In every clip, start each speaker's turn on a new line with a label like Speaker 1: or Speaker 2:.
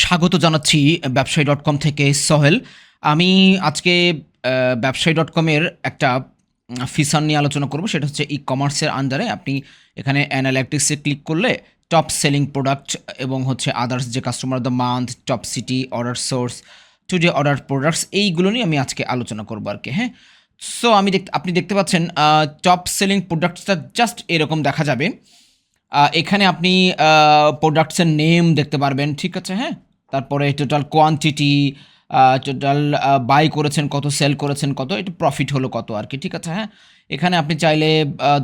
Speaker 1: স্বাগত জানাচ্ছি ব্যবসায়ী ডট কম থেকে সহেল। আমি আজকে ব্যবসায়ী ডট কমের একটা ফিচার নিয়ে আলোচনা করব। সেটা হচ্ছে ই কমার্সের আন্ডারে আপনি এখানে অ্যানালাইটিক্সে ক্লিক করলে টপ সেলিং প্রোডাক্ট এবং হচ্ছে আদার্স যে customer the month top city order source today order products এইগুলো নিয়ে আমি আজকে আলোচনা করব আর কি হ্যাঁ? সো আমি দেখ, আপনি দেখতে পাচ্ছেন টপ সেলিং প্রোডাক্টসটা জাস্ট এরকম দেখা যাবে। এখানে আপনি প্রোডাক্টসের নেম দেখতে পারবেন, ঠিক আছে হ্যাঁ? তারপরে টোটাল কোয়ান্টিটি টোটাল বাই করেছেন কত সেল করেছেন কত, এটা প্রফিট হলো কত আর কি, ঠিক আছে হ্যাঁ? এখানে আপনি চাইলে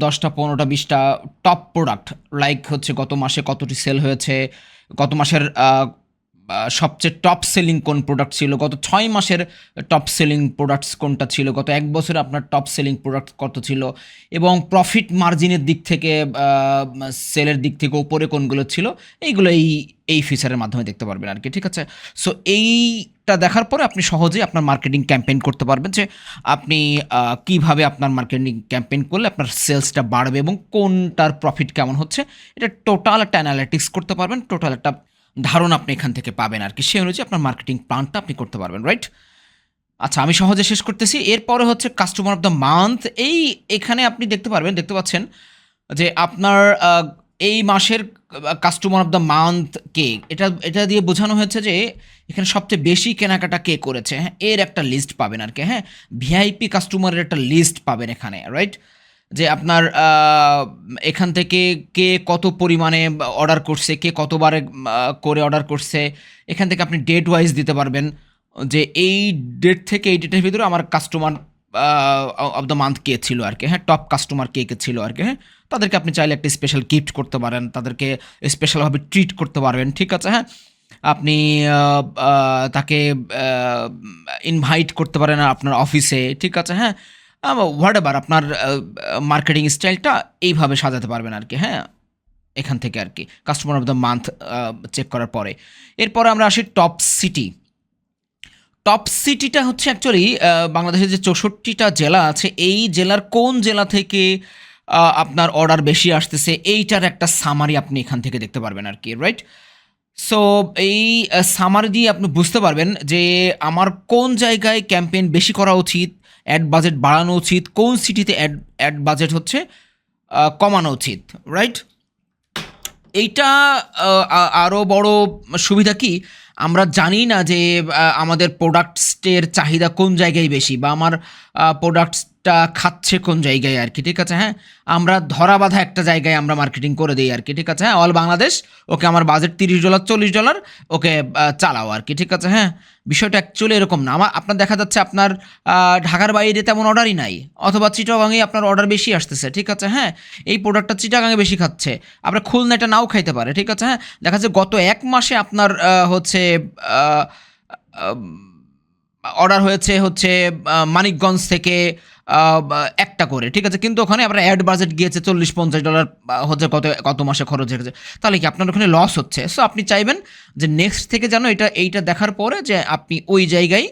Speaker 1: দশটা, পনেরোটা, বিশটা টপ প্রোডাক্ট লাইক হচ্ছে গত মাসে কতটি সেল হয়েছে, গত মাসের সবচেয়ে টপ সেলিং কোন প্রোডাক্ট ছিল? গত ছয় মাসের টপ সেলিং প্রোডাক্টস কোনটা ছিল? গত এক বছরে আপনার টপ সেলিং প্রোডাক্ট কত ছিল? এবং প্রফিট মার্জিনের দিক থেকে সেলের দিক থেকে উপরে কোনগুলো ছিল? এইগুলো এই এই ফিচারের মাধ্যমে দেখতে পারবেন আর কি ঠিক আছে? সো এইটা দেখার পরে আপনি সহজেই আপনার মার্কেটিং ক্যাম্পেইন করতে পারবেন যে আপনি কীভাবে আপনার মার্কেটিং ক্যাম্পেইন করলে আপনার সেলসটা বাড়বে এবং কোনটার প্রফিট কেমন হচ্ছে? এটা টোটাল একটা অ্যানালিটিক্স করতে পারবেন। টোটাল একটা ধারণা আপনি এখান থেকে পাবেন আর কি। সেই অনুযায়ী আপনার মার্কেটিং প্ল্যানটা আপনি করতে পারবেন রাইট আচ্ছা আমি সহজে শেষ করতেছি। এরপরে হচ্ছে কাস্টমার অফ দ্য মান্থ এই, এখানে আপনি দেখতে পারবেন, দেখতে পাচ্ছেন যে আপনার এই মাসের কাস্টমার অফ দ্য মান্থ কে, এটা এটা দিয়ে বোঝানো হয়েছে যে এখানে সবচেয়ে বেশি কেনাকাটা কে করেছে। হ্যাঁ এর একটা লিস্ট পাবেন আর কি। হ্যাঁ ভিআইপি কাস্টমারের একটা লিস্ট পাবেন এখানে রাইট যে আপনার এখান থেকে কে কত পরিমাণে অর্ডার করছে, কে কতবারে করে অর্ডার করছে, এখান থেকে আপনি ডেট ওয়াইজ দিতে পারবেন যে এই ডেট থেকে এই ডেটের ভিতরে আমার কাস্টমার অফ দ্য মান্থ কে ছিল আর কি হ্যাঁ টপ কাস্টমার কে কে ছিল আর কি হ্যাঁ তাদেরকে আপনি চাইলে একটা স্পেশাল গিফট করতে পারেন, তাদেরকে স্পেশালভাবে ট্রিট করতে পারবেন, ঠিক আছে হ্যাঁ আপনি তাকে ইনভাইট করতে পারেন আপনার অফিসে ঠিক আছে হ্যাঁ হোয়াট এভার আপনার মার্কেটিং স্টাইলটা এইভাবে সাজাতে পারবেন আর কি হ্যাঁ? এখান থেকে আর কি customer of the month check করার পরে। এরপরে আমরা আসি টপ সিটি টপ সিটিটা হচ্ছে অ্যাকচুয়ালি বাংলাদেশের যে চৌষট্টিটা জেলা আছে, এই জেলার কোন জেলা থেকে আপনার অর্ডার বেশি আসতেছে, এইটার একটা সামারি আপনি এখান থেকে দেখতে পারবেন আর কি রাইট সো এই সামারি দিয়ে আপনি বুঝতে পারবেন যে আমার কোন জায়গায় ক্যাম্পেইন বেশি করা উচিত অ্যাড বাজেট বাড়ানো উচিত, কোন সিটিতে অ্যাড অ্যাড বাজেট হচ্ছে কমানো উচিত রাইট এইটা আরও বড় সুবিধা কি? আমরা জানি না যে আমাদের প্রোডাক্টসের চাহিদা কোন জায়গায় বেশি বা আমার প্রোডাক্টসটা খাচ্ছে কোন জায়গায় আর কি, ঠিক আছে? হ্যাঁ? আমরা ধরা বাঁধা একটা জায়গায় আমরা মার্কেটিং করে দিই আর কি, ঠিক আছে? হ্যাঁ? অল বাংলাদেশ ওকে আমার বাজেট তিরিশ ডলার চল্লিশ ডলার ওকে চালাও আর কি, ঠিক আছে? হ্যাঁ? বিষয়টা অ্যাকচুয়ালি এরকম না। আমার, আপনার দেখা যাচ্ছে আপনার ঢাকার বাইরে তেমন অর্ডারই নাই, অথবা চিটাগাঙে আপনার অর্ডার বেশি আসতেছে, ঠিক আছে? হ্যাঁ? এই প্রোডাক্টটা চিটাগাঙে বেশি খাচ্ছে। আপনার খুলনা এটা নাও খাইতে পারে, ঠিক আছে? হ্যাঁ? দেখা যাচ্ছে গত এক মাসে আপনার হচ্ছে অর্ডার হয়েছে হচ্ছে মানিকগঞ্জ থেকে একটা করে, ঠিক আছে? কিন্তু ওখানে আপনার অ্যাড বাজেট গিয়েছে চল্লিশ পঞ্চাশ ডলার হচ্ছে কত কত মাসে খরচ হয়েছে। তাহলে কি আপনার ওখানে লস হচ্ছে? সো আপনি চাইবেন যে নেক্সট থেকে যেন এটা, এইটা দেখার পরে যে আপনি ওই জায়গায়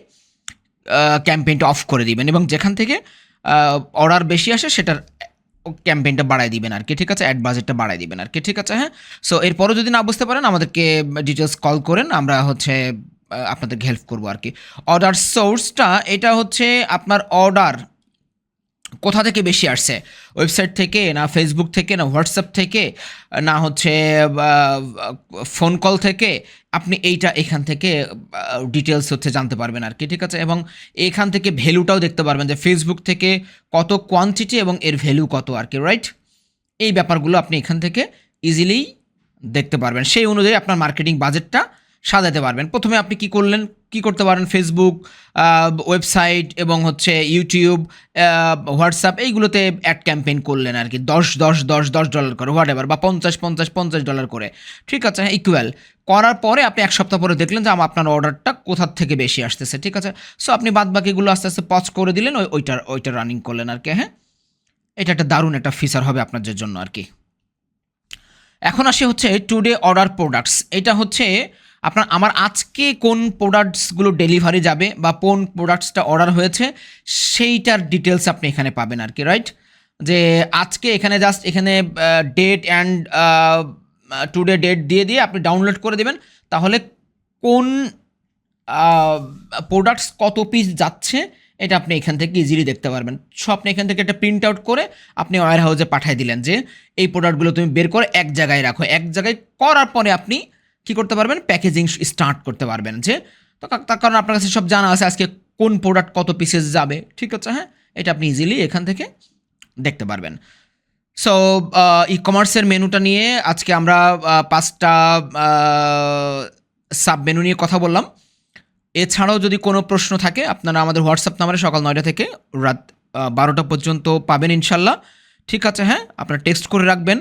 Speaker 1: ক্যাম্পেইনটা অফ করে দিবেন এবং যেখান থেকে অর্ডার বেশি আসে সেটার ক্যাম্পেইনটা বাড়াই দিবেন আর কি ঠিক আছে? অ্যাড বাজেটটা বাড়াই দিবেন আর কি ঠিক আছে? হ্যাঁ? সো এরপরও যদি না বুঝতে পারেন, আমাদেরকে ডিটেলস কল করেন, আমরা হচ্ছে আপনাদেরকে হেল্প করব আর কি অর্ডার সোর্সটা এটা হচ্ছে আপনার অর্ডার কোথা থেকে বেশি আসছে? ওয়েবসাইট থেকে, না ফেসবুক থেকে, না হোয়াটসঅ্যাপ থেকে, না হচ্ছে ফোন কল থেকে? আপনি এইটা এখান থেকে ডিটেলস হচ্ছে জানতে পারবেন আর কি, ঠিক আছে? এবং এখান থেকে ভ্যালুটাও দেখতে পারবেন যে ফেসবুক থেকে কত কোয়ান্টিটি এবং এর ভ্যালু কত আর কি রাইট এই ব্যাপারগুলো আপনি এখান থেকে ইজিলি দেখতে পারবেন। সেই অনুযায়ী আপনার মার্কেটিং বাজেটটা সাজাতে পারবেন। প্রথমে আপনি কি করলেন? কি করতে পারেন? ফেসবুক ওয়েবসাইট এবং হচ্ছে ইউটিউব হোয়াটসঅ্যাপ এইগুলোতে অ্যাড ক্যাম্পেইন করলেন আর কি দশ দশ দশ দশ ডলার করে হোয়াট এভার বা পঞ্চাশ পঞ্চাশ পঞ্চাশ ডলার করে। ঠিক আছে হ্যাঁ ইকুয়াল করার পরে আপনি এক সপ্তাহ পরে দেখলেন যে আপনার অর্ডারটা কোথার থেকে বেশি আসতেছে, ঠিক আছে? সো আপনি বাদ বাকিগুলো আস্তে আস্তে পজ করে দিলেন, ওই, ওইটার, ওইটা রানিং করলেন আর কি হ্যাঁ? এটা একটা দারুণ একটা ফিচার হবে আপনাদের জন্য আর কি এখন আসি হচ্ছে টুডে অর্ডার প্রোডাক্টস এটা হচ্ছে আপনার, আমার আজকে কোন প্রোডাক্টসগুলো ডেলিভারি যাবে বা কোন প্রোডাক্টসটা অর্ডার হয়েছে, সেইটার ডিটেলস আপনি এখানে পাবেন আর কি রাইট যে আজকে এখানে জাস্ট এখানে ডেট অ্যান্ড টুডে ডেট দিয়ে দিয়ে আপনি ডাউনলোড করে দেবেন। তাহলে কোন প্রোডাক্টস কত পিস যাচ্ছে, এটা আপনি এখান থেকে ইজিলি দেখতে পারবেন। সো আপনি এখান থেকে একটা প্রিন্ট আউট করে আপনি ওয়ার হাউসে পাঠিয়ে দিলেন যে, এই প্রোডাক্টগুলো তুমি বের করে এক জায়গায় রাখো। এক জায়গায় করার পরে আপনি কি করতে পারবেন? প্যাকেজিং স্টার্ট করতে পারবেন যে, তো তার কারণ আপনার কাছে সব জানা আছে আজকে কোন প্রোডাক্ট কত পিসেস যাবে, ঠিক আছে হ্যাঁ? এটা আপনি ইজিলি এখান থেকে দেখতে পারবেন। সো ই কমার্সের মেনুটা নিয়ে আজকে আমরা পাঁচটা সাব মেনু নিয়ে কথা বললাম। এছাড়াও যদি কোনো প্রশ্ন থাকে, আপনারা আমাদের হোয়াটসঅ্যাপ নাম্বারে সকাল নয়টা থেকে রাত বারোটা পর্যন্ত পাবেন ইনশাল্লাহ। ঠিক আছে হ্যাঁ? আপনারা টেক্সট করে রাখবেন।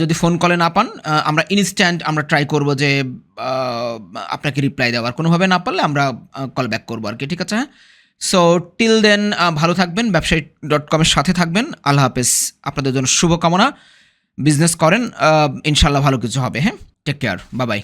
Speaker 1: যদি ফোন কলে না পান আমরা ইনস্ট্যান্ট আমরা ট্রাই করব যে আপনাকে রিপ্লাই দেওয়ার। কোনোভাবে না পারলে আমরা কল ব্যাক করব আর কি, ঠিক আছে? হ্যাঁ সো টিল দেন ভালো থাকবেন ব্যবসায়ী ডট কমের সাথে থাকবেন। আল্লাহ হাফেজ। আপনাদের জন্য শুভকামনা। বিজনেস করেন ইনশাল্লাহ ভালো কিছু হবে হ্যাঁ? টেক কেয়ার বাবাই